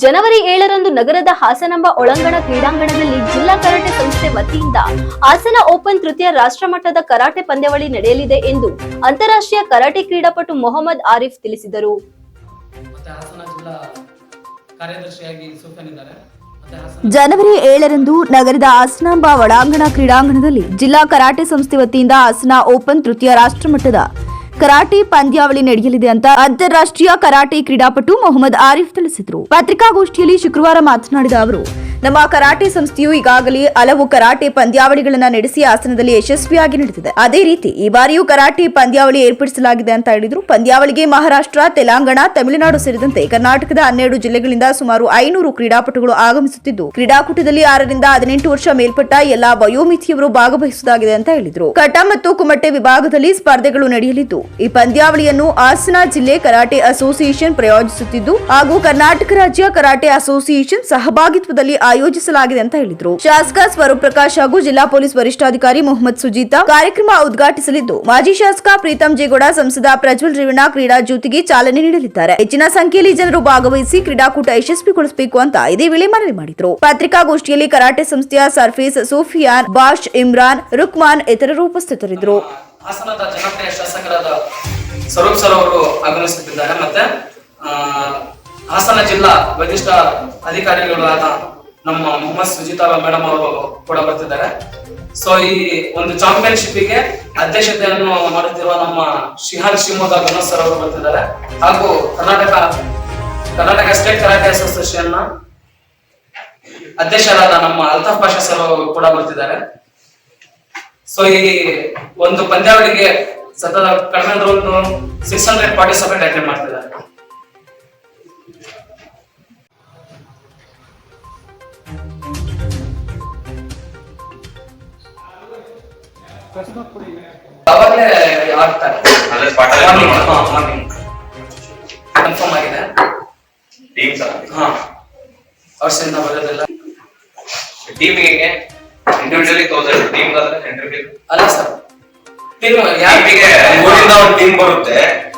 ಜನವರಿ ಏಳರಂದು ನಗರದ ಹಾಸನಾಂಬ ಒಳಾಂಗಣ ಕ್ರೀಡಾಂಗಣದಲ್ಲಿ ಜಿಲ್ಲಾ ಕರಾಟೆ ಸಂಸ್ಥೆ ವತಿಯಿಂದ ಹಾಸನ ಓಪನ್ ತೃತೀಯ ರಾಷ್ಟ್ರಮಟ್ಟದ ಕರಾಟೆ ಪಂದ್ಯಾವಳಿ ನಡೆಯಲಿದೆ ಎಂದು ಅಂತಾರಾಷ್ಟ್ರೀಯ ಕರಾಟೆ ಕ್ರೀಡಾಪಟು ಮೊಹಮ್ಮದ್ ಆರಿಫ್ ತಿಳಿಸಿದರು. ಜನವರಿ ಏಳರಂದು ನಗರದ ಹಾಸನಾಂಬ ಒಳಾಂಗಣ ಕ್ರೀಡಾಂಗಣದಲ್ಲಿ ಜಿಲ್ಲಾ ಕರಾಟೆ ಸಂಸ್ಥೆ ವತಿಯಿಂದ ಹಾಸನ ಓಪನ್ ತೃತೀಯ ರಾಷ್ಟ್ರಮಟ್ಟದ ಕರಾಟೆ ಪಂದ್ಯಾವಳಿ ನಡೆಯಲಿದೆ ಅಂತ ಅಂತಾರಾಷ್ಟ್ರೀಯ ಕರಾಟೆ ಕ್ರೀಡಾಪಟು ಮೊಹಮ್ಮದ್ ಆರಿಫ್ ತಿಳಿಸಿದರು. ಪತ್ರಿಕಾಗೋಷ್ಠಿಯಲ್ಲಿ ಶುಕ್ರವಾರ ಮಾತನಾಡಿದ ಅವರು, ನಮ್ಮ ಕರಾಟೆ ಸಂಸ್ಥೆಯು ಈಗಾಗಲೇ ಹಲವು ಕರಾಟೆ ಪಂದ್ಯಾವಳಿಗಳನ್ನು ನಡೆಸಿ ಹಾಸನದಲ್ಲಿ ಯಶಸ್ವಿಯಾಗಿ ನಡೆದಿದೆ. ಅದೇ ರೀತಿ ಈ ಬಾರಿಯೂ ಕರಾಟೆ ಪಂದ್ಯಾವಳಿ ಏರ್ಪಡಿಸಲಾಗಿದೆ ಅಂತ ಹೇಳಿದ್ರು. ಪಂದ್ಯಾವಳಿಗೆ ಮಹಾರಾಷ್ಟ್ರ, ತೆಲಂಗಾಣ, ತಮಿಳುನಾಡು ಸೇರಿದಂತೆ ಕರ್ನಾಟಕದ ಹನ್ನೆರಡು ಜಿಲ್ಲೆಗಳಿಂದ ಸುಮಾರು ಐನೂರು ಕ್ರೀಡಾಪಟುಗಳು ಆಗಮಿಸುತ್ತಿದ್ದು, ಕ್ರೀಡಾಕೂಟದಲ್ಲಿ ಆರರಿಂದ ಹದಿನೆಂಟು ವರ್ಷ ಮೇಲ್ಪಟ್ಟ ಎಲ್ಲಾ ವಯೋಮಿತಿಯವರು ಭಾಗವಹಿಸುವುದಾಗಿದೆ ಅಂತ ಹೇಳಿದರು. ಕಟ ಮತ್ತು ಕುಮಟೆ ವಿಭಾಗದಲ್ಲಿ ಸ್ಪರ್ಧೆಗಳು ನಡೆಯಲಿದ್ದು ಈ ಪಂದ್ಯಾವಳಿಯನ್ನು ಹಾಸನ ಜಿಲ್ಲೆ ಕರಾಟೆ ಅಸೋಸಿಯೇಷನ್ ಪ್ರಾಯೋಜಿಸುತ್ತಿದ್ದು ಹಾಗೂ ಕರ್ನಾಟಕ ರಾಜ್ಯ ಕರಾಟೆ ಅಸೋಸಿಯೇಷನ್ ಸಹಭಾಗಿತ್ವದಲ್ಲಿ ಆಯೋಜಿಸಲಾಗಿದೆ ಅಂತ ಹೇಳಿದರು. ಶಾಸಕ ಸ್ವರೂಪ್ ಪ್ರಕಾಶ್ ಹಾಗೂ ಜಿಲ್ಲಾ ಪೊಲೀಸ್ ವರಿಷ್ಠಾಧಿಕಾರಿ ಮೊಹಮ್ಮದ್ ಸುಜೀತಾ ಕಾರ್ಯಕ್ರಮ ಉದ್ಘಾಟಿಸಲಿದ್ದು, ಮಾಜಿ ಶಾಸಕ ಪ್ರೀತಂ ಜೇಗೌಡ, ಸಂಸದ ಪ್ರಜ್ವಲ್ ರೇವಣ್ಣ ಕ್ರೀಡಾ ಜ್ಯೋತಿಗೆ ಚಾಲನೆ ನೀಡಲಿದ್ದಾರೆ. ಹೆಚ್ಚಿನ ಸಂಖ್ಯೆಯಲ್ಲಿ ಜನರು ಭಾಗವಹಿಸಿ ಕ್ರೀಡಾಕೂಟ ಯಶಸ್ವಿಗೊಳಿಸಬೇಕು ಅಂತ ಇದೇ ವೇಳೆ ಮನವಿ ಮಾಡಿದರು. ಪತ್ರಿಕಾಗೋಷ್ಠಿಯಲ್ಲಿ ಕರಾಟೆ ಸಂಸ್ಥೆಯ ಸರ್ಫೇಸ್ ಸೋಫಿಯಾನ್, ಬಾಷ್ ಇಮ್ರಾನ್, ರುಕ್ಮಾನ್ ಇತರರು ಉಪಸ್ಥಿತರಿದ್ದರು. ಹಾಸನದ ಜನಪ್ರಿಯ ಶಾಸಕರಾದ ಸ್ವರೂಪ್ ಸರ್ ಅವರು ಆಗಮಿಸುತ್ತಿದ್ದಾರೆ ಮತ್ತೆ ಹಾಸನ ಜಿಲ್ಲಾ ವರಿಷ್ಠ ಅಧಿಕಾರಿಗಳಾದ ನಮ್ಮ ಮೊಹಮ್ಮದ್ ಸುಜಿತಾ ಮೇಡಮ್ ಅವರು ಕೂಡ ಬರ್ತಿದ್ದಾರೆ. ಸೊ ಈ ಒಂದು ಚಾಂಪಿಯನ್ಶಿಪ್ಗೆ ಅಧ್ಯಕ್ಷತೆಯನ್ನು ಮಾಡುತ್ತಿರುವ ನಮ್ಮ ಶಿಹಾನ್ ಶಿವಮೊಗ್ಗ ಗಣೇಶ್ ಸರ್ ಅವರು ಬರ್ತಿದ್ದಾರೆ. ಹಾಗೂ ಕರ್ನಾಟಕ ಕರ್ನಾಟಕ ಸ್ಟೇಟ್ ಕರಾಟೆ ಅಸೋಸಿಯೇಷನ್ನ ಅಧ್ಯಕ್ಷರಾದ ನಮ್ಮ ಅಲ್ತಾಫ್ ಪಾಷಾ ಸರ್ ಅವರು ಕೂಡ ಬರ್ತಿದ್ದಾರೆ. ಸೊ ಈ ಒಂದು ಪಂದ್ಯಾವಳಿಗೆ ಸತತ ಕಡಿಮೆ ಅಂದ್ರೆ ಒಂದು ಸಿಕ್ಸ್ ಹಂಡ್ರೆಡ್ ಪಾರ್ಟಿಸಿಪೇಟ್ ಅಟೆಂಡ್ ಮಾಡ್ತಿದ್ದಾರೆ. ಅವಾಗಲೇ ಆಗ್ತಾರೆ ಕನ್ಫರ್ಮ್ ಆಗಿದೆ. ಟೀಮ್ ಹೇಗೆ ಹಾ. ವರ್ಷದಿಂದ ಬರೋದಿಲ್ಲ ಟೀಮಿಗೆ ಇಂಡಿವಿಜುವಲಿ ತೌಸಂಡ್ ಟೀಮ್ ಆದ್ರೆ ಇಂಟರ್ವ್ಯೂ ಅಲ್ಲ ಸರ್. ಟೀಮ್ ಯಾರಿಗೆ ಊರಿಂದ ಒಂದು ಟೀಮ್ ಬರುತ್ತೆ.